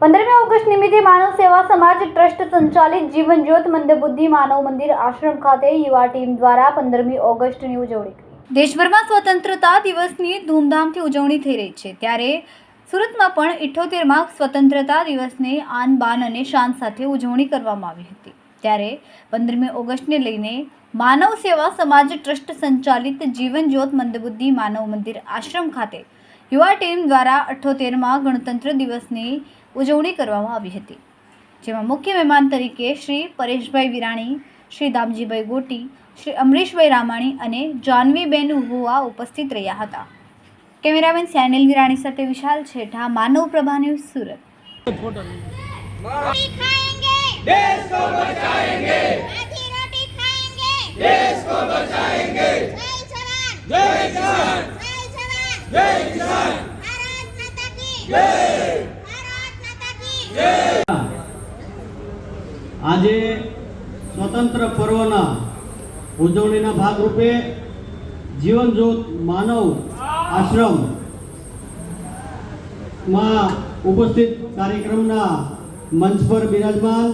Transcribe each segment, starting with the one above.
પંદરમી ઓગસ્ટ નિમિત્તે માનવ સેવા સમાજ ટ્રસ્ટ સંચાલિત જીવન જ્યોત મંદબુદ્ધિ માનવ મંદિર આશ્રમ ખાતે યુવા ટીમ દ્વારા પંદરમી ઓગસ્ટની ઉજવણી દેશભરમાં સ્વતંત્રતા દિવસની ધૂમધામથી ઉજવણી થઈ રહી છે. ત્યારે સુરતમાં પણ ઇઠ્ઠોતેરમાં સ્વતંત્રતા દિવસની આન બાન અને શાન સાથે ઉજવણી કરવામાં આવી હતી. ત્યારે પંદરમી ઓગસ્ટને લઈને માનવ સેવા સમાજ ટ્રસ્ટ સંચાલિત જીવન જ્યોત મંદબુદ્ધિ માનવ મંદિર આશ્રમ ખાતે યુવા ટીમ દ્વારા અઠ્ઠોતેરમાં ગણતંત્ર દિવસની ઉજવણી કરવામાં આવી હતી, જેમાં મુખ્ય મહેમાન તરીકે શ્રી પરેશભાઈ વિરાણી, શ્રી દામજીભાઈ ગોટી, શ્રી અમરીશભાઈ રામાણી અને જાનવીબેન હુવા ઉપસ્થિત રહ્યા હતા. કેમેરામેન સેનિલ વિરાણી સાથે વિશાલ છેઠા, માનવ પ્રભા ન્યૂઝ સુરત. આજે સ્વતંત્ર પર્વના ઉજવણીના ભાગરૂપે જીવનજ્યોત માનવ આશ્રમમાં ઉપસ્થિત કાર્યક્રમના મંચ પર બિરાજમાન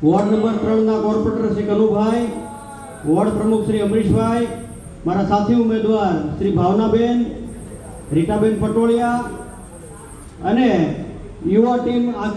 વોર્ડ નંબર ત્રણના કોર્પોરેટર શ્રી કનુભાઈ વોર્ડ પ્રમુખ શ્રી અમરીશભાઈ, મારા સાથી ઉમેદવાર શ્રી ભાવનાબેન, રીટાબેન પટોળિયા અને યુવા ટીમ આખી